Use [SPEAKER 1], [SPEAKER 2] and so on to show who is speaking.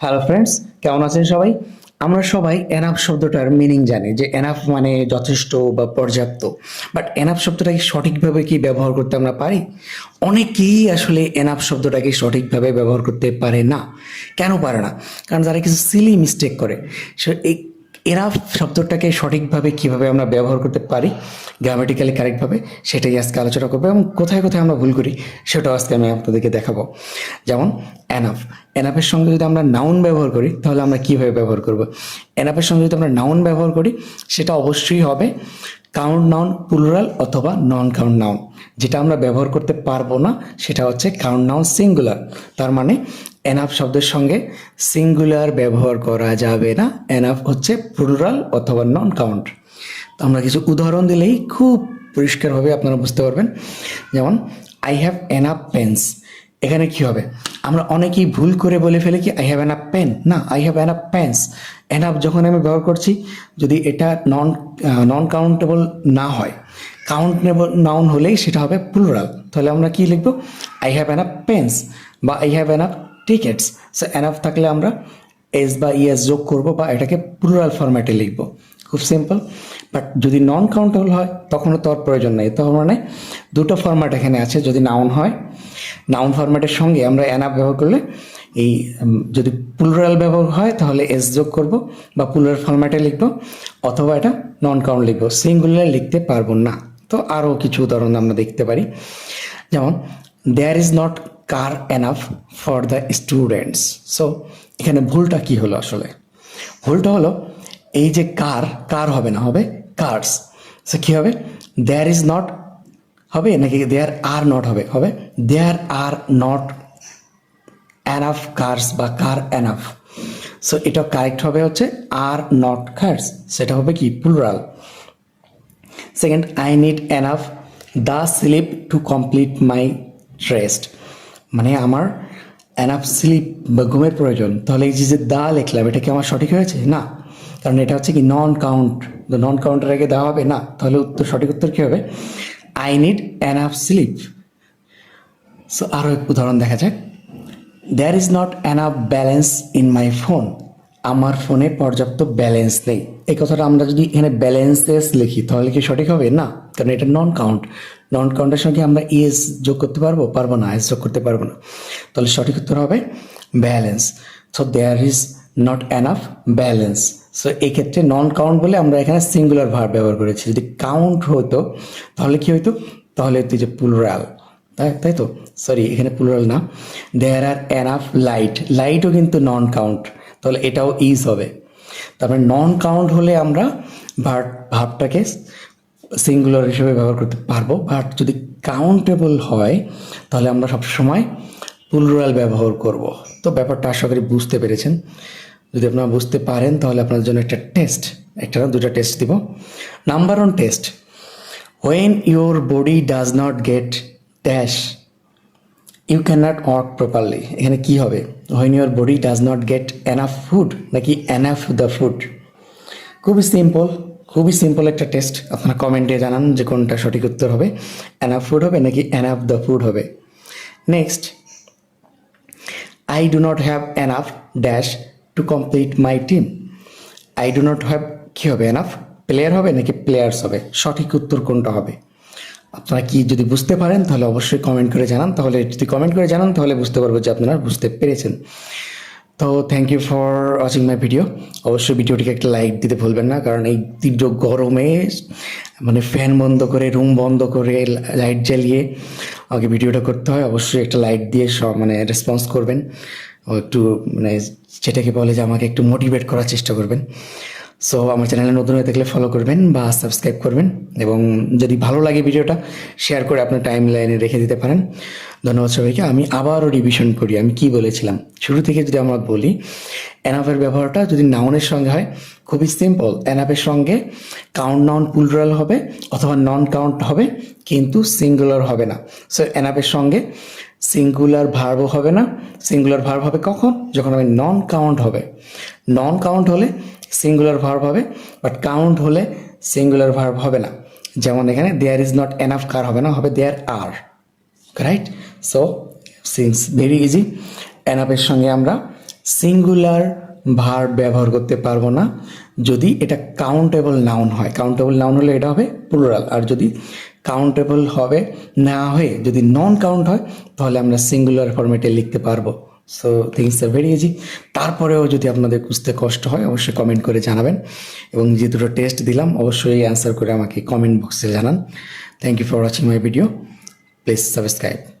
[SPEAKER 1] Hello friends কেমন আছেন সবাই? আমরা সবাই এনাফ শব্দটার মিনিং জানি, যে এনাফ মানে যথেষ্ট বা পর্যাপ্ত। বাট এনাফ শব্দটাকে সঠিকভাবে কি ব্যবহার করতে আমরা পারি? অনেকেই আসলে এনাফ শব্দটাকে সঠিকভাবে ব্যবহার করতে পারে না। কেন পারে না? কারণ যারা কিছু সিলি মিস্টেক করে, সে এনাফ শব্দটাকে সঠিকভাবে কীভাবে আমরা ব্যবহার করতে পারি গ্রামাটিক্যালি কারেক্টভাবে সেটাই আজকে আলোচনা করব এবং কোথায় কোথায় আমরা ভুল করি, সেটাও আজকে আমি আপনাদেরকে দেখাবো। যেমন এনাফ এনাফের সঙ্গে যদি আমরা নাউন ব্যবহার করি, তাহলে আমরা কীভাবে ব্যবহার করব? এনাফের সঙ্গে যদি আমরা নাউন ব্যবহার করি, সেটা অবশ্যই হবে কাউন্ট নাউন প্লুরাল অথবা নন কাউন্ট নাউন যেটা আমরা ব্যবহার করতে পারব না, সেটা হচ্ছে কাউন্ট নাউন সিঙ্গুলার তার মানে এনাফ শব্দের সঙ্গে সিঙ্গুলার ব্যবহার করা যাবে না। এনাফ হচ্ছে প্লুরাল অথবা নন কাউন্ট তো আমরা কিছু উদাহরণ দিলেই খুব পরিষ্কারভাবে আপনারা বুঝতে পারবেন। যেমন আই হ্যাভ এনাফ পেন্স এখানে কি হবে? আমরা অনেকেই ভুল করে বলে ফেলে কি আই হ্যাভ এনাফ পেন না I have enough pens enough যখন আমি ব্যবহার করছি, যদি এটা নন নন কাউন্টেবল না হয় কাউন্টেবল নাউন হলেই সেটা হবে প্লুরাল। তাহলে আমরা কি লিখব? আই হ্যাভ এনাফ পেন্স বা I have enough tickets so enough থাকলে আমরা এস বা ইএস যোগ করব বা এটাকে প্লুরাল ফরম্যাটে লিখব। খুব সিম্পল বাট যদি নন কাউন্টেবল হয়, তখনও তোর প্রয়োজন নেই। তার মানে দুটো ফরম্যাট এখানে আছে, যদি নাউন হয় নাউন ফরম্যাটের সঙ্গে আমরা অ্যানাপ ব্যবহার করলে এই যদি প্লুরাল ব্যবহার হয়, তাহলে এস যোগ করব বা প্লুরাল ফরম্যাটে লিখব, অথবা এটা নন কাউন্ট লিখব। সিঙ্গুলার লিখতে পারব না। তো আরও কিছু উদাহরণ আমরা দেখতে পারি। যেমন there is not car enough for the students so এখানে ভুলটা কি হলো আসলে? ভুলটা হলো, এই যে কার কার হবে না, হবে কার্স সো কী হবে? দেয়ার ইজ নট হবে? নাকি দেয়ার আর নট হবে? হবে? There are not enough cars বা কার অ্যানাফ সো এটা কারেক্ট হবে হচ্ছে আর নট কার্স সেটা হবে কি? Plural second I need enough the sleep to complete my rest মানে আমার এনাফ স্লিপ বা ঘুমের প্রয়োজন, তাহলে এই যে দা লিখলাম, এটা কি আমার সঠিক হয়েছে? না। কারণ এটা হচ্ছে কি নন কাউন্ট নন কাউন্টের আগে দেওয়া হবে, না। তাহলে উত্তর, সঠিক উত্তর কী হবে? I need enough sleep so আরও এক উদাহরণ দেখা যাক। There is not enough balance in my phone আমার ফোনে পর্যাপ্ত ব্যালেন্স নেই। এই কথাটা আমরা যদি এখানে ব্যালেন্সেস লিখি, তাহলে কি সঠিক হবে? না, কারণ এটা নন কাউন্ট নন কাউন্টের সঙ্গে আমরা ইএস যোগ করতে পারব পারব না এস যোগ করতে পারব না। তাহলে সঠিক উত্তর হবে balance so there is not enough balance so এই ক্ষেত্রে নন কাউন্ট বলে আমরা এখানে সিঙ্গুলার ভার ব্যবহার করেছি। যদি কাউন্ট হতো, তাহলে কি হতো তাহলে হতো যে প্লুরাল তাই তাই তো? সরি এখানে প্লুরাল না। দেয়ার আর এনাফ লাইট লাইটও কিন্তু নন কাউন্ট তাহলে এটাও ইজ হবে। তারপরে নন কাউন্ট হলে আমরা ভার ভাবটাকে সিঙ্গুলার হিসেবে ব্যবহার করতে পারব। বাট যদি কাউন্টেবল হয়, তাহলে আমরা সবসময় প্লুরাল ব্যবহার করব। তো ব্যাপারটা আশা করি বুঝতে পেরেছেন। যদি আপনারা বুঝতে পারেন, তাহলে আপনার জন্য একটা টেস্ট একটা না দুটো টেস্ট দিব। Number one test when your body does not get get dash can cannot work properly. এখানে কি হবে? When your body does not get enough food নাকি enough দ্য ফুড খুবই সিম্পল খুবই সিম্পল একটা টেস্ট আপনারা কমেন্টে জানান যে কোনটা সঠিক উত্তর হবে। এনাফ ফুড হবে নাকি এনাফ দ্য ফুড হবে? Next I do not have enough dash to complete my team I do not have কী হবে? এনাফ প্লেয়ার হবে নাকি প্লেয়ার্স হবে? সঠিক উত্তর কোনটা হবে? আপনারা কি যদি বুঝতে পারেন, তাহলে অবশ্যই কমেন্ট করে জানান। তাহলে যদি কমেন্ট করে জানান, তাহলে বুঝতে পারব যে আপনারা বুঝতে পেরেছেন। তো thank you for watching my video অবশ্যই ভিডিওটিকে একটা লাইক দিতে ভুলবেন না, কারণ এই তীব্র গরমে মানে ফ্যান বন্ধ করে রুম বন্ধ করে লাইট জ্বালিয়ে আমাকে ভিডিওটা করতে হয়। অবশ্যই একটা লাইট দিয়ে সব মানে রেসপন্স করবেন। একটু মানে যেটাকে বলে যে আমাকে একটু মোটিভেট করার চেষ্টা করবেন। সো আমার চ্যানেলে নতুন হয়ে থাকলে ফলো করবেন বা সাবস্ক্রাইব করবেন এবং যদি ভালো লাগে ভিডিওটা শেয়ার করে আপনার টাইম লাইনে রেখে দিতে পারেন। ধন্যবাদ সবাইকে। আমি আবারও রিভিশন করি আমি কি বলেছিলাম? শুরু থেকে যদি আমরা বলি অ্যানাফের ব্যবহারটা যদি নাউনের সঙ্গে হয়, খুবই সিম্পল অ্যানাফের সঙ্গে কাউন্ট নাউন প্লুরাল হবে অথবা নন কাউন্ট হবে, কিন্তু সিঙ্গুলার হবে না। সো অ্যানাফের সঙ্গে সিঙ্গুলার ভার্ব হবে না। সিঙ্গুলার ভার্ব হবে কখন? যখন আমি নন কাউন্ট হবে। নন কাউন্ট হলে সিঙ্গুলার ভার্ব হবে বাট কাউন্ট হলে সিঙ্গুলার ভার্ব হবে না। যেমন এখানে there is not enough car হবে না, হবে there are right so since very easy এনাফের সঙ্গে আমরা সিঙ্গুলার ভার ব্যবহার করতে পারব না। যদি এটা কাউন্টেবল নাউন হয় কাউন্টেবল নাউন হলে এটা হবে প্লুরাল আর যদি কাউন্টেবল হবে, না হয়ে যদি নন কাউন্ট হয়, তাহলে আমরা সিঙ্গুলার ফরম্যাটে লিখতে পারব। So things are very easy তারপরেও যদি আপনাদের বুঝতে কষ্ট হয়, অবশ্যই কমেন্ট করে জানাবেন। এবং যে দুটো টেস্ট দিলাম, অবশ্যই অ্যান্সার করে আমাকে কমেন্ট বক্সে জানান। Thank you for watching my video please subscribe